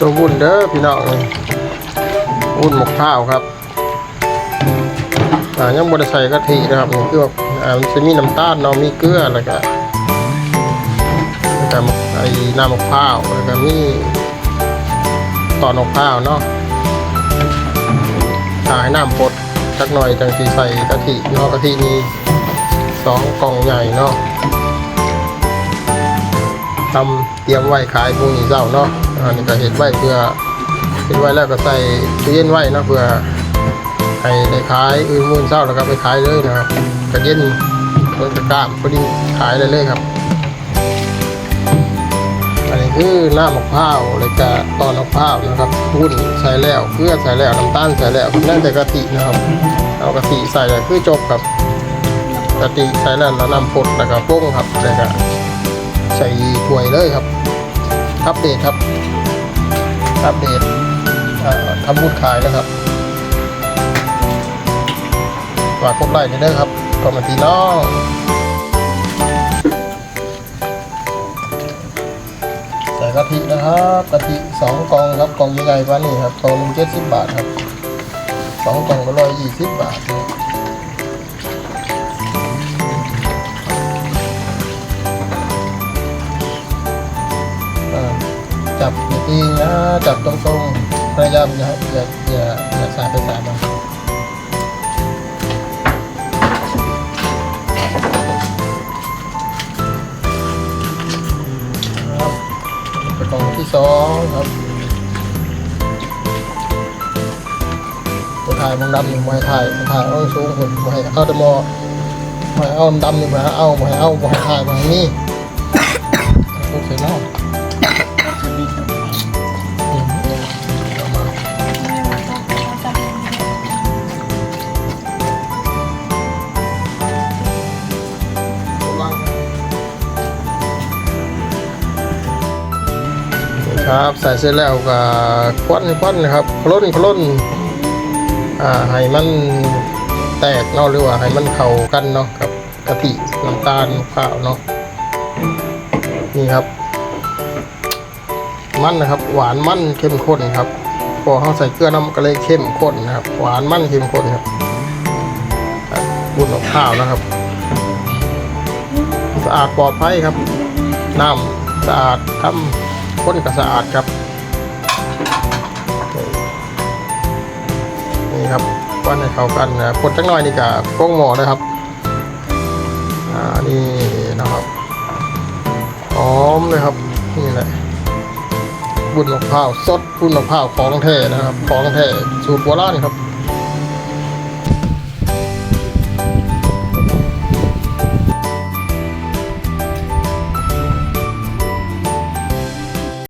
ตัววุ่นเด้อพี่น้องวุ่นหมกข้าวครับอ่ายังบไดใส่กะทินะครับนี่คือว่าอ่ามันจะมีน้ำตาลเนาะมีเกลือแล้วก็แล้วก็ไอ้น้ำมะพร้าวแล้วก็มีตอนมะพร้าวเนาะอ่าให้น้ำปดสักหน่อยจังสีใส่กะทิเนาะกะทินี่สองกล่องใหญ่เนาะทำ เตรียมไว้ขายพรุ่งนี้เช้าเนาะอันนี้ก็เห็ดไว้เพื่อเห็ดไว้แล้วก็ใส่ตู้เย็นไว้เนาะเพื่อให้ได้ขายอื่นมื่นเช้าแล้วก็ไปขายเลยนะครับกระเย็นเพิ่งจะกล้ามพอดีขายได้เลยครับ อันนี้คือหน้ามะพร้าวเลยก็ตอนมะพร้าวนะครับวุ้นใส่แล้วเกลือใส่แล้วน้ำตาลใส่แล้วนั่นแต่กะทินะครับเอากะทิใส่เลยคือจบครับกะทิใส่แล้วแล้วน้ำพดแล้วก็ป้งครับแล้วก็ ใส่ถ้วยเลยครับ อัปเดตครับ อัปเดตทำบุญขายนะครับฝากกดไลค์ด้วยนะครับขอบคุณพี่น้องใส่กะทินะครับกะทิสองกล่องครับกล่องใหญ่ๆว่านี่ครับกล่องหนึ่งเจ็ดสิบบาทครับสองกล่องก็ร้อยยี่สิบบาท จับอย่าตีนะจับตรงๆพยายามอย่าอย่าอย่าอย่าสายไปสายมาครับกล่องที่สองครับตัวถ่ายมองดำหนึ่งไม้ถ่ายถ่ายเอาสูงคนไม้เอาตะมอไม้เอาดำหนึ่งไม้เอาไม้เอาไม้ถ่ายไม้นี่โอเคเนาะ ครับ ใส่เสร็จแล้วก็ควันควันครับคล้นคล้นอ่าให้มันแตกเนาะหรือว่าให้มันเข้ากันเนาะกับกะทิน้ำตาลข้าวเนาะนี่ครับ มันนะครับ หวานมันเข้มข้นครับพอเขาใส่เกลือน้ำก็เลยเข้มข้นนะครับ หวานมันเข้มข้นครับครับบุญของข้าวนะครับสะอาดปลอดภัยครับน้ำสะอาดทำ ข้นก็สะอาดครับ นี่ครับก้อนให้เข้ากันนะคนจังหน่อยนี่กับโป้งหมอนะครับ อ่า นี่นะครับหอมเลยครับ นี่แหละบุญมะพร้าวสดบุญมะพร้าวของแท้นะครับ ของแท้สูตรโบราณครับ